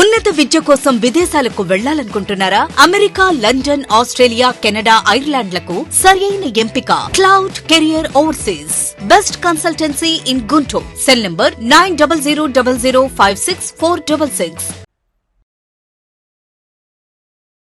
ఉన్నత విద్య కోసం విదేశాలకు వెళ్ళాలనుకుంటున్నారా? అమెరికా లండన్ ఆస్ట్రేలియా కెనడా ఐర్లాండ్లకు సరియైన ఎంపిక. Cloud Career Overseas. Best consultancy in Guntur. Cell number nine double zero double zero five six four double six.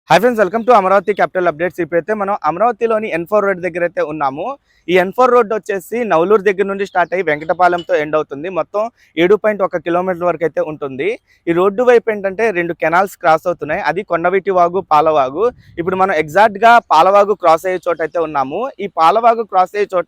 Hi friends welcome to Amaravati capital updates ఇప్పుడైతే మనం అమరావతిలోని ఎన్ఫోర్ రోడ్ దగ్గర అయితే ఉన్నాము. ఈ ఎన్ ఫోర్ రోడ్ వచ్చేసి నవలూరు దగ్గర నుండి స్టార్ట్ అయ్యి వెంకటపాలెంతో ఎండ్ అవుతుంది. మొత్తం ఏడు పాయింట్ ఒక కిలోమీటర్ వరకు అయితే ఉంటుంది. ఈ రోడ్డు వైపు ఏంటంటే రెండు కెనాల్స్ క్రాస్ అవుతున్నాయి. అది కొండవీటి వాగు పాలవాగు. ఇప్పుడు మనం ఎగ్జాక్ట్గా పాలవాగు క్రాస్ అయ్యే చోట అయితే ఉన్నాము. ఈ పాలవాగు క్రాస్ అయ్యే చోట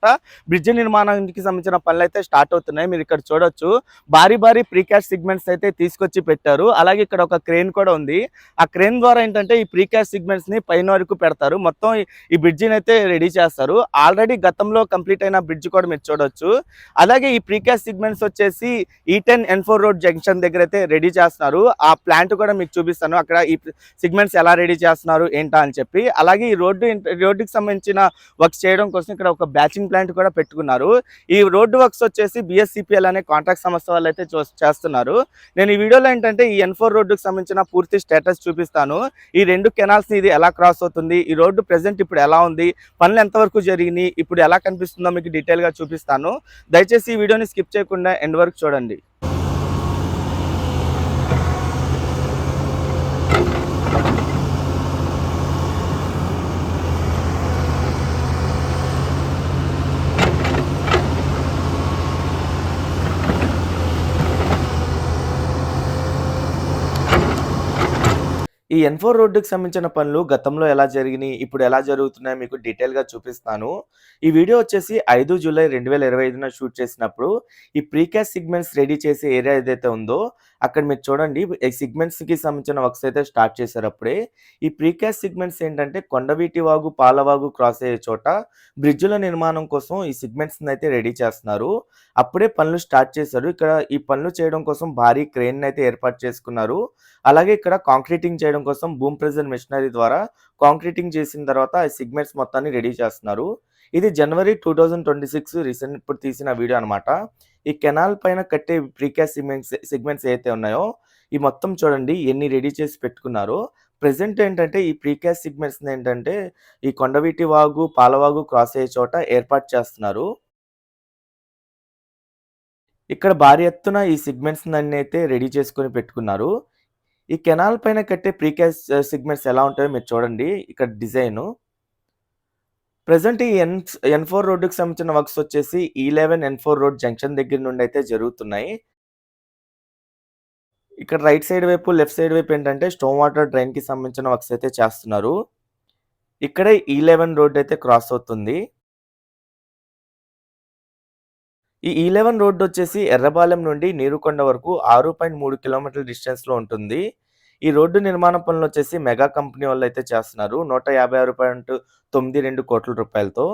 బ్రిడ్జ్ నిర్మాణానికి సంబంధించిన పనులు అయితే స్టార్ట్ అవుతున్నాయి. మీరు ఇక్కడ చూడొచ్చు. భారీ భారీ ప్రీకాస్ట్ సిగ్మెంట్స్ అయితే తీసుకొచ్చి పెట్టారు. అలాగే ఇక్కడ ఒక క్రేన్ కూడా ఉంది. ఆ క్రేన్ ద్వారా ఏంటంటే ఈ ప్రీకాస్ట్ సిగ్మెంట్స్ని పైన వరకు పెడతారు. మొత్తం ఈ- బ్రిడ్జిని అయితే రెడీ చేస్తారు. ఆల్రెడీ గతంలో కంప్లీట్ అయిన బ్రిడ్జ్ కూడా మీరు చూడొచ్చు. అలాగే ఈ ప్రీకాస్ట్ సిగ్మెంట్స్ వచ్చేసి E ten N four road junction దగ్గర అయితే రెడీ చేస్తున్నారు. ఆ ప్లాంట్ కూడా మీకు చూపిస్తాను. అక్కడ ఈ సిగ్మెంట్స్ ఎలా రెడీ చేస్తున్నారు ఏంటా అని చెప్పి. అలాగే ఈ రోడ్డు రోడ్డుకి సంబంధించిన వర్క్స్ చేయడం కోసం ఇక్కడ ఒక బ్యాచింగ్ ప్లాంట్ కూడా పెట్టుకున్నారు. ఈ రోడ్డు వర్క్స్ వచ్చేసి బిఎస్సిపిఎల్ అనే కాంట్రాక్ట్ సంస్థ వాళ్ళు అయితే చేస్తున్నారు. నేను ఈ వీడియోలో ఏంటంటే ఈ ఎన్ ఫోర్ రోడ్డుకి సంబంధించిన పూర్తి స్టేటస్ చూపిస్తాను. ఈ రెండు కెనాల్స్ ఇది ఎలా క్రాస్ అవుతుంది? ఈ రోడ్డు ప్రెసెంట్ ఇప్పుడు ఎలా ఉంది? పనులు ఎంతవరకు జరిగినాయి? ఇప్పుడు ఎలా కనిపిస్తుందో మీకు డీటెయిల్గా చూపిస్తాను. దయచేసి ఈ వీడియోని స్కిప్ చేయకుండా ఎండ్ వరకు చూడండి. ఈ ఎన్ ఫోర్ రోడ్డుకి సంబంధించిన పనులు గతంలో ఎలా జరిగినాయి ఇప్పుడు ఎలా జరుగుతున్నాయో మీకు డీటెయిల్గా చూపిస్తాను. ఈ వీడియో వచ్చేసి ఐదు జూలై రెండు వేల ఇరవై ఐదున షూట్ చేసినప్పుడు ఈ ప్రీకాస్ట్ సిగ్మెంట్స్ రెడీ చేసే ఏరియా ఏదైతే ఉందో అక్కడ మీరు చూడండి ఈ సిగ్మెంట్స్కి సంబంధించిన వర్క్స్ అయితే స్టార్ట్ చేశారు అప్పుడే. ఈ ప్రీకాస్ట్ సిగ్మెంట్స్ ఏంటంటే కొండవీటి వాగు పాలవాగు క్రాస్ అయ్యే చోట బ్రిడ్జుల నిర్మాణం కోసం ఈ సిగ్మెంట్స్ని అయితే రెడీ చేస్తున్నారు. అప్పుడే పనులు స్టార్ట్ చేశారు. ఇక్కడ ఈ పనులు చేయడం కోసం భారీ క్రెయిన్ అయితే ఏర్పాటు చేసుకున్నారు. అలాగే ఇక్కడ కాంక్రీటింగ్ చేయడం కోసం భూమ్ ప్రెజర్ మిషనరీ ద్వారా కాంక్రీటింగ్ చేసిన తర్వాత ఈ సిగ్మెంట్స్ మొత్తాన్ని రెడీ చేస్తున్నారు. ఇది January two thousand twenty six recent ఇప్పుడు తీసిన వీడియో అనమాట ఈ కెనాల్ పైన కట్టే ప్రీకాస్ట్ సిగ్మెంట్స్ సిగ్మెంట్స్ ఏవైతే ఉన్నాయో ఈ మొత్తం చూడండి ఎన్ని రెడీ చేసి పెట్టుకున్నారో ప్రెసెంట్ ఏంటంటే ఈ ప్రీకాస్ట్ సిగ్మెంట్స్ ఏంటంటే ఈ కొండవీటి వాగు పాలవాగు క్రాస్ అయ్యే చోట ఏర్పాటు చేస్తున్నారు. ఇక్కడ భారీ ఎత్తున ఈ సిగ్మెంట్స్ అన్ని అయితే రెడీ చేసుకొని పెట్టుకున్నారు. ఈ కెనాల్ పైన కట్టే ప్రీకాస్ట్ సిగ్మెంట్స్ ఎలా ఉంటాయో మీరు చూడండి ఇక్కడ డిజైను. ప్రజెంట్ ఈ ఎన్ ఎన్ ఫోర్ రోడ్డుకి సంబంధించిన వర్క్స్ వచ్చేసి e E eleven N four road junction దగ్గర నుండి అయితే జరుగుతున్నాయి. ఇక్కడ రైట్ సైడ్ వైపు లెఫ్ట్ సైడ్ వైపు ఏంటంటే స్టోన్ వాటర్ డ్రైన్కి సంబంధించిన వర్క్స్ అయితే చేస్తున్నారు. ఇక్కడే e ఈ లెవెన్ రోడ్ అయితే క్రాస్ అవుతుంది. ఈ e ఈ లెవెన్ వచ్చేసి ఎర్రబాలెం నుండి నీరుకొండ వరకు ఆరు పాయింట్ మూడు కిలోమీటర్ల డిస్టెన్స్లో ఉంటుంది. ఈ రోడ్డు నిర్మాణ పనులు వచ్చేసి మెగా కంపెనీ వాళ్ళు అయితే చేస్తున్నారు. నూట యాభై ఆరు పాయింట్ తొమ్మిది రెండు కోట్ల రూపాయలతో.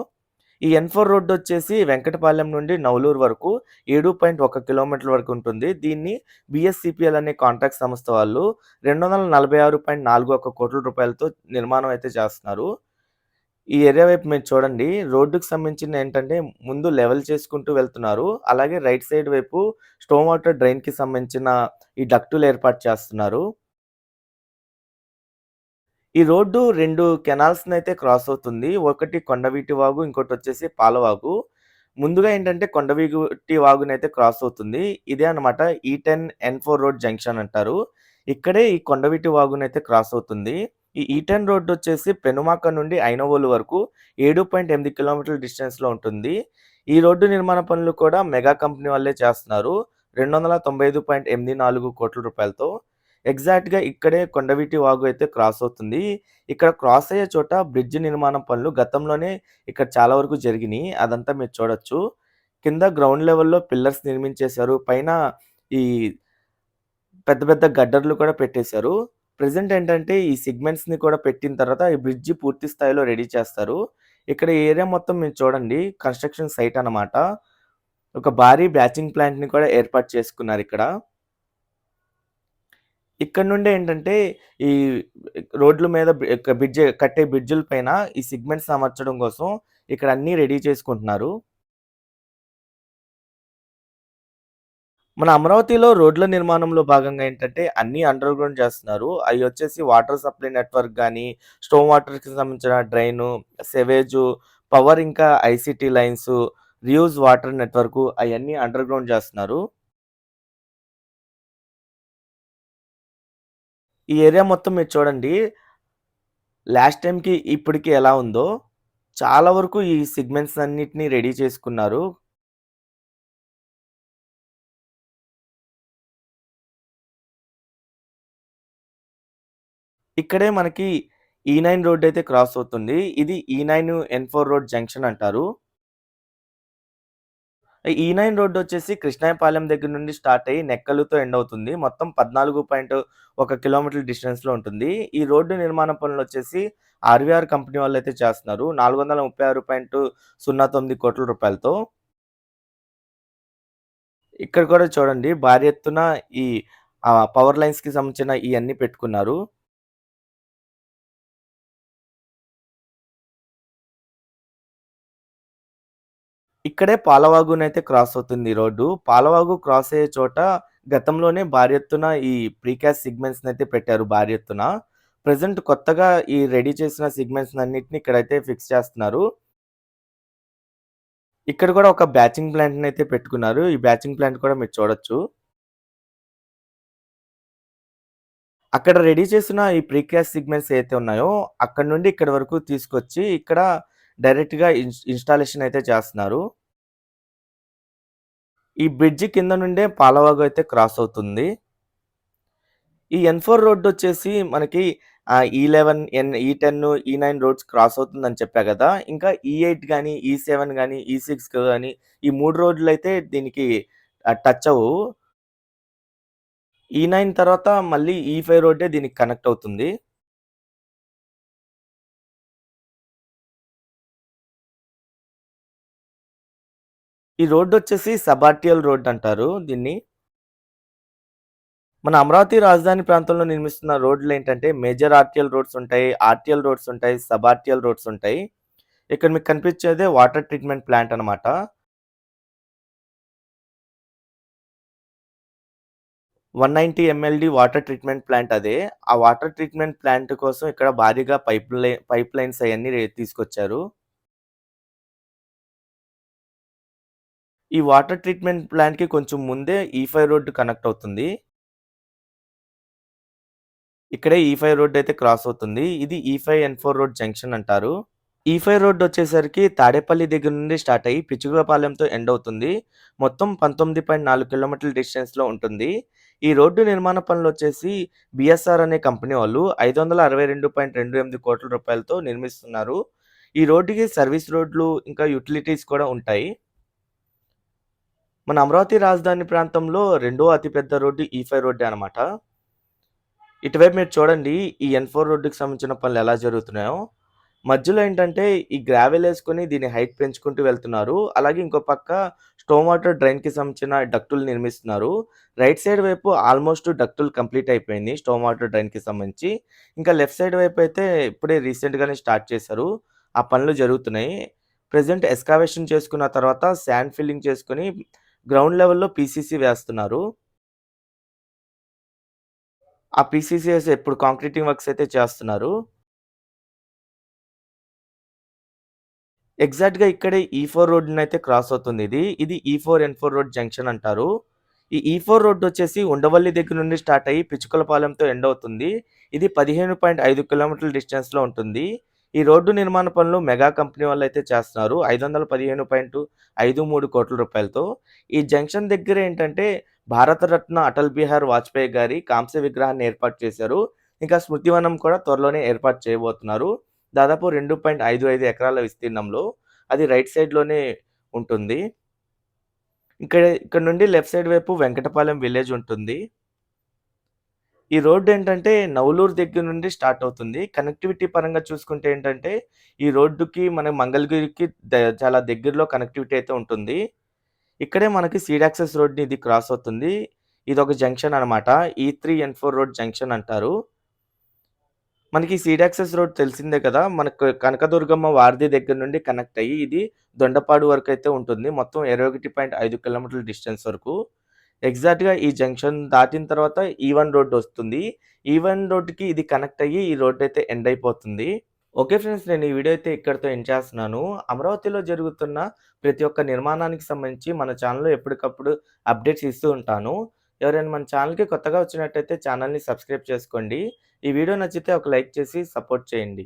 ఈ ఎన్ ఫోర్ రోడ్డు వచ్చేసి వెంకటపాలెం నుండి నవలూరు వరకు ఏడు పాయింట్ ఒక కిలోమీటర్ వరకు ఉంటుంది. దీన్ని బిఎస్సిపిఎల్ అనే కాంట్రాక్ట్ సంస్థ వాళ్ళు రెండు వందల నలభై ఆరు పాయింట్ నాలుగు ఒక కోట్ల రూపాయలతో నిర్మాణం అయితే చేస్తున్నారు. ఈ ఏరియా వైపు మీరు చూడండి. రోడ్డుకు సంబంధించిన ఏంటంటే ముందు లెవెల్ చేసుకుంటూ వెళ్తున్నారు. అలాగే రైట్ సైడ్ వైపు స్టోన్ వాటర్ డ్రైన్కి సంబంధించిన ఈ డక్టులు ఏర్పాటు చేస్తున్నారు. ఈ రోడ్డు రెండు కెనాల్స్ని అయితే క్రాస్ అవుతుంది. ఒకటి కొండవీటి వాగు ఇంకోటి వచ్చేసి పాలవాగు ముందుగా ఏంటంటే కొండవీటి వాగునైతే క్రాస్ అవుతుంది. ఇదే అన్నమాట E ten N four road junction అంటారు. ఇక్కడే ఈ కొండవీటి వాగునైతే క్రాస్ అవుతుంది. ఈ ఈ టెన్ రోడ్ వచ్చేసి పెనుమాక నుండి ఐనవోలు వరకు ఏడు పాయింట్ ఎనిమిది కిలోమీటర్ల డిస్టెన్స్లో ఉంటుంది. ఈ రోడ్డు నిర్మాణ పనులు కూడా మెగా కంపెనీ వాళ్ళే చేస్తున్నారు. రెండు వందల తొంభై ఐదు పాయింట్ ఎనిమిది నాలుగు కోట్ల రూపాయలతో. ఎగ్జాక్ట్గా ఇక్కడే కొండవీటి వాగు అయితే క్రాస్ అవుతుంది. ఇక్కడ క్రాస్ అయ్యే చోట బ్రిడ్జ్ నిర్మాణం పనులు గతంలోనే ఇక్కడ చాలా వరకు జరిగినాయి. అదంతా మీరు చూడొచ్చు. కింద గ్రౌండ్ లెవెల్లో పిల్లర్స్ నిర్మించేశారు. పైన ఈ పెద్ద పెద్ద గడ్డర్లు కూడా పెట్టేశారు. ప్రెసెంట్ ఏంటంటే ఈ సిగ్మెంట్స్ని కూడా పెట్టిన తర్వాత ఈ బ్రిడ్జ్ పూర్తి స్థాయిలో రెడీ చేస్తారు. ఇక్కడ ఏరియా మొత్తం మీరు చూడండి. కన్స్ట్రక్షన్ సైట్ అన్నమాట. ఒక భారీ బ్యాచింగ్ ప్లాంట్ని కూడా ఏర్పాటు చేసుకున్నారు ఇక్కడ. ఇక్కడ నుండే ఏంటంటే ఈ రోడ్ల మీద బ్రిడ్జ్ కట్టే బ్రిడ్జుల పైన ఈ సిగ్మెంట్స్ అమర్చడం కోసం ఇక్కడ అన్ని రెడీ చేసుకుంటున్నారు మన అమరావతిలో రోడ్ల నిర్మాణంలో భాగంగా ఏంటంటే అన్నీ అండర్ గ్రౌండ్ చేస్తున్నారు. అవి వచ్చేసి వాటర్ సప్లై నెట్వర్క్ కానీ స్టోమ్ వాటర్‌కి సంబంధించిన డ్రైను, సెవేజు, పవర్ ఇంకా ICT lines, reuse water network అవన్నీ అండర్ గ్రౌండ్ చేస్తున్నారు. ఈ ఏరియా మొత్తం మీరు చూడండి. లాస్ట్ టైంకి ఇప్పటికి ఎలా ఉందో, చాలా వరకు ఈ సిగ్మెంట్స్ అన్నిటిని రెడీ చేసుకున్నారు. ఇక్కడే మనకి ఈ నైన్ రోడ్ అయితే క్రాస్ అవుతుంది. ఇది e ఈ9 ఎన్4 రోడ్ జంక్షన్ అంటారు. E ఈ నైన్ రోడ్డు వచ్చేసి కృష్ణాయపాలెం దగ్గర నుండి స్టార్ట్ అయ్యి నెక్కలుతో ఎండ్ అవుతుంది. మొత్తం 14.1 కిలోమీటర్ల డిస్టెన్స్‌లో ఉంటుంది. ఈ రోడ్డు నిర్మాణ పనులు వచ్చేసి ఆర్‌వీఆర్ కంపెనీ వాళ్ళైతే చేస్తున్నారు. 436.09 కోట్ల రూపాయలతో. ఇక్కడ కూడా చూడండి భారీ ఎత్తున ఈ పవర్ లైన్స్‌కి సంబంధించిన ఇవన్నీ పెట్టుకున్నారు. ఇక్కడే పాలవాగునైతే క్రాస్ అవుతుంది ఈ రోడ్డు. పాలవాగు క్రాస్ అయ్యే చోట గతంలోనే భారీ ఎత్తున ఈ ప్రీకాస్ట్ సిగ్మెంట్స్‌నైతే పెట్టారు భారీ ఎత్తున. ప్రెజెంట్ కొత్తగా ఈ రెడీ చేసిన సిగ్మెంట్స్‌నన్నిటిని ఇక్కడైతే ఫిక్స్ చేస్తున్నారు. ఇక్కడ కూడా ఒక బ్యాచింగ్ ప్లాంట్‌నైతే పెట్టుకున్నారు. ఈ బ్యాచింగ్ ప్లాంట్ కూడా మీరు చూడొచ్చు. అక్కడ రెడీ చేసిన ఈ ప్రీకాస్ట్ సిగ్మెంట్స్ ఏవైతే ఉన్నాయో, అక్కడ నుండి ఇక్కడ వరకు తీసుకొచ్చి ఇక్కడ డైరెక్ట్‌గా ఇన్స్ ఇన్‌స్టాలేషన్ అయితే చేస్తున్నారు. ఈ బ్రిడ్జి కింద నుండే పాలవాగు అయితే క్రాస్ అవుతుంది. ఈ ఎన్ ఫోర్ రోడ్డు వచ్చేసి మనకి E eleven e N e ఈ10, E nine e roads cross అవుతుందని చెప్పా కదా ఇంకా ఈ ఎయిట్ కానీ ఈ సెవెన్ కానీ ఈ సిక్స్ కానీ ఈ మూడు రోడ్లు అయితే దీనికి టచ్ అవు ఈ నైన్ తర్వాత మళ్ళీ ఈ ఫైవ్ రోడ్డే దీనికి కనెక్ట్ అవుతుంది. ఈ రోడ్డు వచ్చేసి సబార్టియల్ రోడ్ అంటారు దీన్ని. మన అమరావతి రాజధాని ప్రాంతంలో నిర్మిస్తున్న రోడ్లు ఏంటంటే మేజర్ ఆర్టీఎల్ రోడ్స్ ఉంటాయి. ఆర్టీఎల్ రోడ్స్ ఉంటాయి. సబార్టియల్ రోడ్స్ ఉంటాయి. ఇక్కడ మీకు కనిపించేదే వాటర్ ట్రీట్మెంట్ ప్లాంట్ అనమాట. 190 ఎంఎల్‌డి వాటర్ ట్రీట్మెంట్ ప్లాంట్ అదే. ఆ వాటర్ ట్రీట్మెంట్ ప్లాంట్ కోసం ఇక్కడ భారీగా పైప్ లైన్ పైప్ లైన్స్ అవన్నీ తీసుకొచ్చారు. ఈ వాటర్ ట్రీట్మెంట్ ప్లాంట్‌కి కొంచెం ముందే ఈ5 రోడ్ కనెక్ట్ అవుతుంది. ఇక్కడే ఈ5 రోడ్ అయితే క్రాస్ అవుతుంది. ఇది ఈ5 ఎన్4 రోడ్ జంక్షన్ అంటారు. E ఈఫై రోడ్ వచ్చేసరికి తాడేపల్లి దగ్గర నుండి స్టార్ట్ అయ్యి పిచ్చుకపాలెంతో ఎండ్ అవుతుంది. మొత్తం 19.4 కిలోమీటర్ల డిస్టెన్స్‌లో ఉంటుంది. ఈ రోడ్డు నిర్మాణ పనులు వచ్చేసి బీఎస్ఆర్ అనే కంపెనీ వాళ్ళు 562.28 కోట్ల రూపాయలతో నిర్మిస్తున్నారు. ఈ రోడ్డుకి సర్వీస్ రోడ్లు ఇంకా యుటిలిటీస్ కూడా ఉంటాయి. మన అమరావతి రాజధాని ప్రాంతంలో రెండో అతిపెద్ద రోడ్డు e ఈ5 రోడ్డే అనమాట. ఇటువైపు మీరు చూడండి ఈ ఎన్ ఫోర్ రోడ్డుకి సంబంధించిన పనులు ఎలా జరుగుతున్నాయో. మధ్యలో ఏంటంటే ఈ గ్రావెల్ వేసుకొని దీన్ని హైట్ పెంచుకుంటూ వెళ్తున్నారు. అలాగే ఇంకో పక్క స్టోమ్ వాటర్ డ్రైన్‌కి సంబంధించిన డక్టులు నిర్మిస్తున్నారు. రైట్ సైడ్ వైపు ఆల్మోస్ట్ డక్టులు కంప్లీట్ అయిపోయింది స్టోమ్ వాటర్ డ్రైన్‌కి సంబంధించి. ఇంకా లెఫ్ట్ సైడ్ వైపు అయితే ఇప్పుడే రీసెంట్‌గానే స్టార్ట్ చేశారు. ఆ పనులు జరుగుతున్నాయి. ప్రజెంట్ ఎస్కావేషన్ చేసుకున్న తర్వాత శాండ్ ఫిల్లింగ్ చేసుకొని గ్రౌండ్ లెవెల్‌లో పీసీసీ వేస్తున్నారు. ఆ పీసీసీఎస్ ఇప్పుడు కాంక్రీటింగ్ వర్క్స్ అయితే చేస్తున్నారు. ఎగ్జాక్ట్‌గా ఇక్కడే ఈ ఫోర్ రోడ్ని అయితే క్రాస్ అవుతుంది ఇది. ఇది ఈ4, ఎన్4 రోడ్ జంక్షన్ అంటారు. ఈ ఈ ఫోర్ రోడ్ వచ్చేసి ఉండవల్లి దగ్గర నుండి స్టార్ట్ అయ్యి పిచ్చుకలపాలెంతో ఎండ్ అవుతుంది. ఇది 15.5 కిలోమీటర్ల డిస్టెన్స్‌లో ఉంటుంది. ఈ రోడ్డు నిర్మాణ పనులు మెగా కంపెనీ వాళ్ళు అయితే చేస్తున్నారు. 515.53 కోట్ల రూపాయలతో. ఈ జంక్షన్ దగ్గర ఏంటంటే భారతరత్న అటల్ బిహార్ వాజ్పేయి గారి కాంస్య విగ్రహాన్ని ఏర్పాటు చేశారు. ఇంకా స్మృతివనం కూడా త్వరలోనే ఏర్పాటు చేయబోతున్నారు. దాదాపు 2.55 ఎకరాల విస్తీర్ణంలో. అది రైట్ సైడ్‌లోనే ఉంటుంది. ఇక్కడ ఇక్కడ నుండి లెఫ్ట్ సైడ్ వైపు వెంకటపాలెం విలేజ్ ఉంటుంది. ఈ రోడ్ ఏంటంటే నవలూరు దగ్గర నుండి స్టార్ట్ అవుతుంది. కనెక్టివిటీ పరంగా చూసుకుంటే ఏంటంటే ఈ రోడ్డుకి మన మంగళగిరికి చాలా దగ్గరలో కనెక్టివిటీ అయితే ఉంటుంది. ఇక్కడే మనకి సీడ్ యాక్సెస్ రోడ్‌ని ఇది క్రాస్ అవుతుంది. ఇది ఒక జంక్షన్ అనమాట. ఈ3, ఎన్4 రోడ్ జంక్షన్ అంటారు. మనకి సీడ్ యాక్సెస్ రోడ్ తెలిసిందే కదా! మనకు కనకదుర్గమ్మ వారధి దగ్గర నుండి కనెక్ట్ అయ్యి ఇది దొండపాడు వరకు అయితే ఉంటుంది. మొత్తం 21.5 కిలోమీటర్ల డిస్టెన్స్ వరకు. ఎగ్జాక్ట్‌గా ఈ జంక్షన్ దాటిన తర్వాత ఈవన్ రోడ్ వస్తుంది. ఈవన్ రోడ్‌కి ఇది కనెక్ట్ అయ్యి ఈ రోడ్ అయితే ఎండ్ అయిపోతుంది. ఓకే ఫ్రెండ్స్ నేను ఈ వీడియో అయితే ఇక్కడితో ఎండ్ చేస్తున్నాను. అమరావతిలో జరుగుతున్న ప్రతి ఒక్క నిర్మాణానికి సంబంధించి మన ఛానల్లో ఎప్పటికప్పుడు అప్డేట్స్ ఇస్తూ ఉంటాను. ఎవరైనా మన ఛానల్కి కొత్తగా వచ్చినట్టయితే ఛానల్ని సబ్స్క్రైబ్ చేసుకోండి. ఈ వీడియో నచ్చితే ఒక లైక్ చేసి సపోర్ట్ చేయండి.